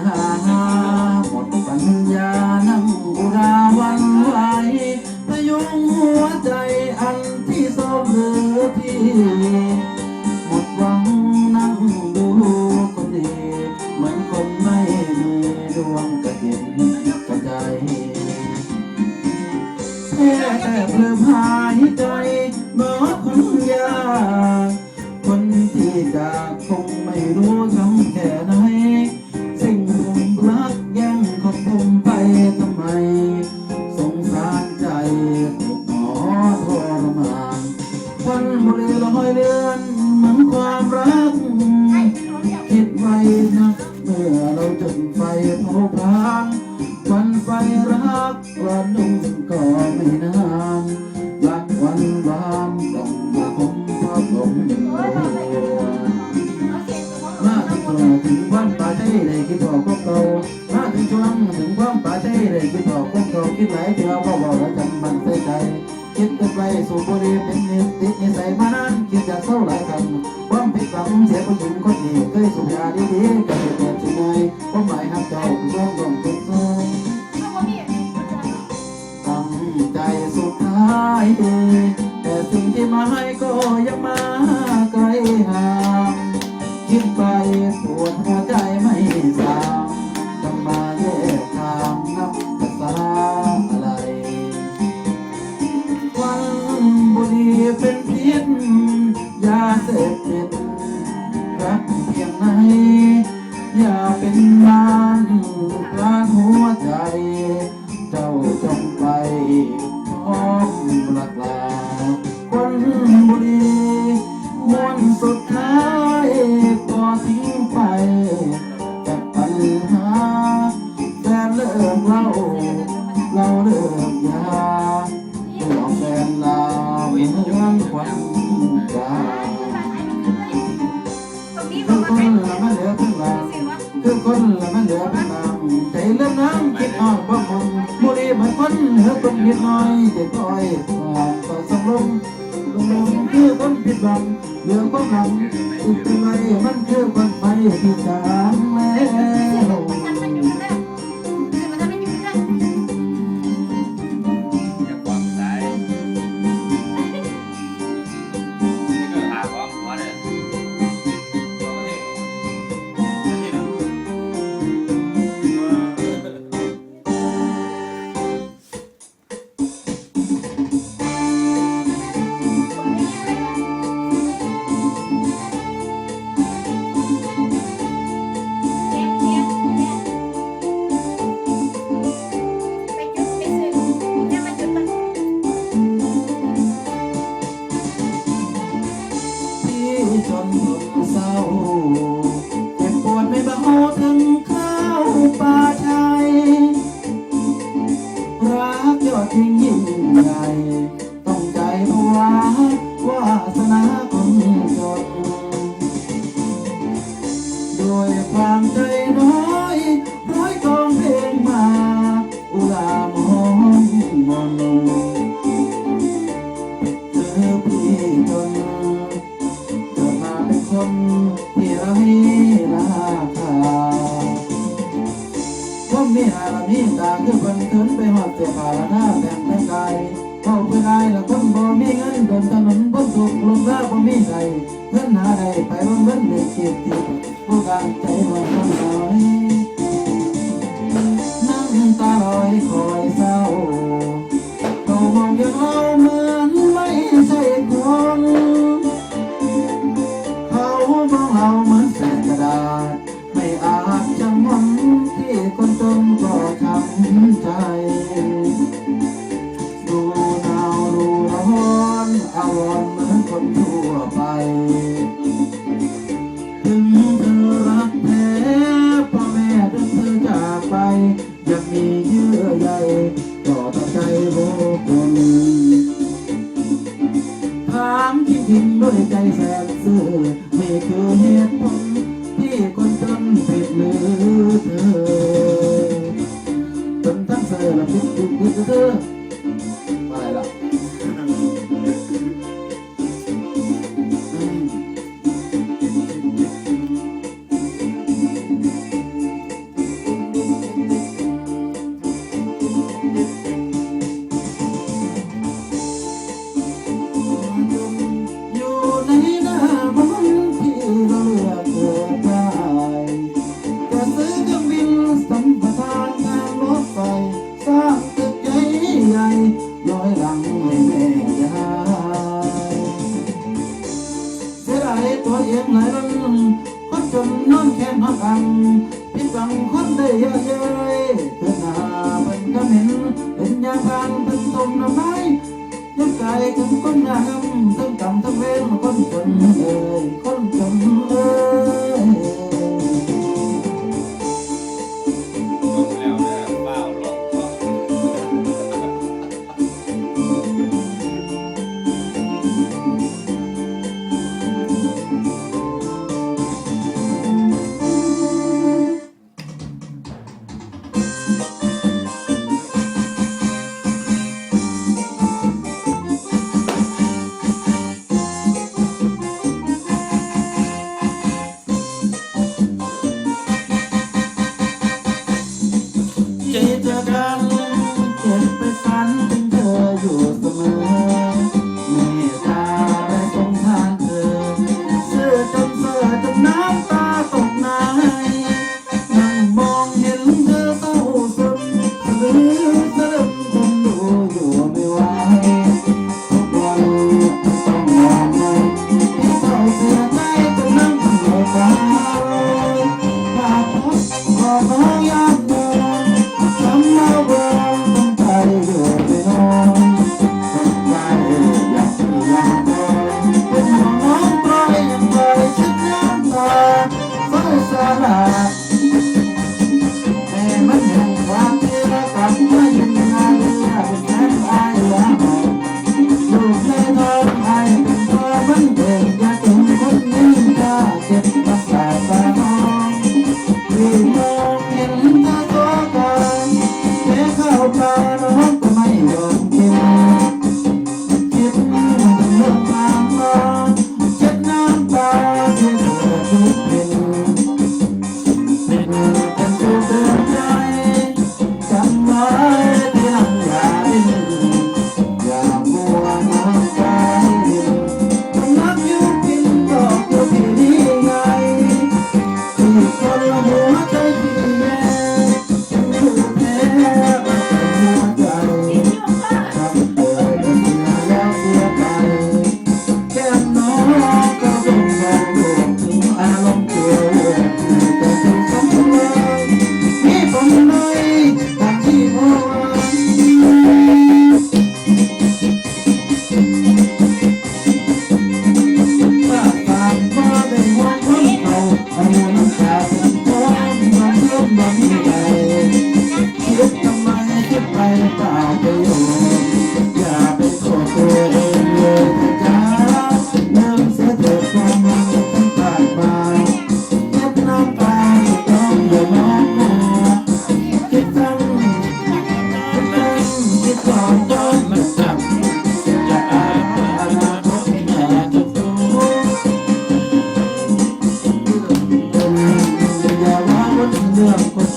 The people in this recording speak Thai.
high. างฟันไฟรักกระนุ่งก็ไม่นานรักวันบามต้องมาคมพระลมมาถึงตัวถึงความป่าใจเลยคิดบอกก็เก่ามาถึงช่วงถึงความป่าใจเลยคิดบอกก็เก่าคิดหลายเดียวก็บอกแล้วจำมันใส่ใจคิดกันไปสู่บุรีเป็นนิตินิสัยมานานคิดจากเศร้าหลายกันความผิดหวังเสียผู้หญิงคนนี้เคยสุขยาดีๆก็เป็นแบบยังไงความหมายหักเจ้าคือควาายแต่สิ่งที่มาให้ก็ยังมาไกลหา คนเฮาต้องเฮ็ดน้อยเด็กน้อยออกก็สังลมลงลงคือคนผิดหวังเรื่องความหลังอีกเป็นไรมันคือคนไปที่จางแล้ว กันสนมบนถูกลงแล้วบ่มีใจเงินหาได้ไปวันเว้นเด็กเกียรติผู้กัรใจบ่ต้องลอยนั่งตาลอยคอ amor. ได้ยังเพื่นหามันก็เห็นเห็นยาบางทั้งตรงน้ำไม้ยังไก่ทั้งก้นน้ำทั้งกำทั้งเวรคน ใเ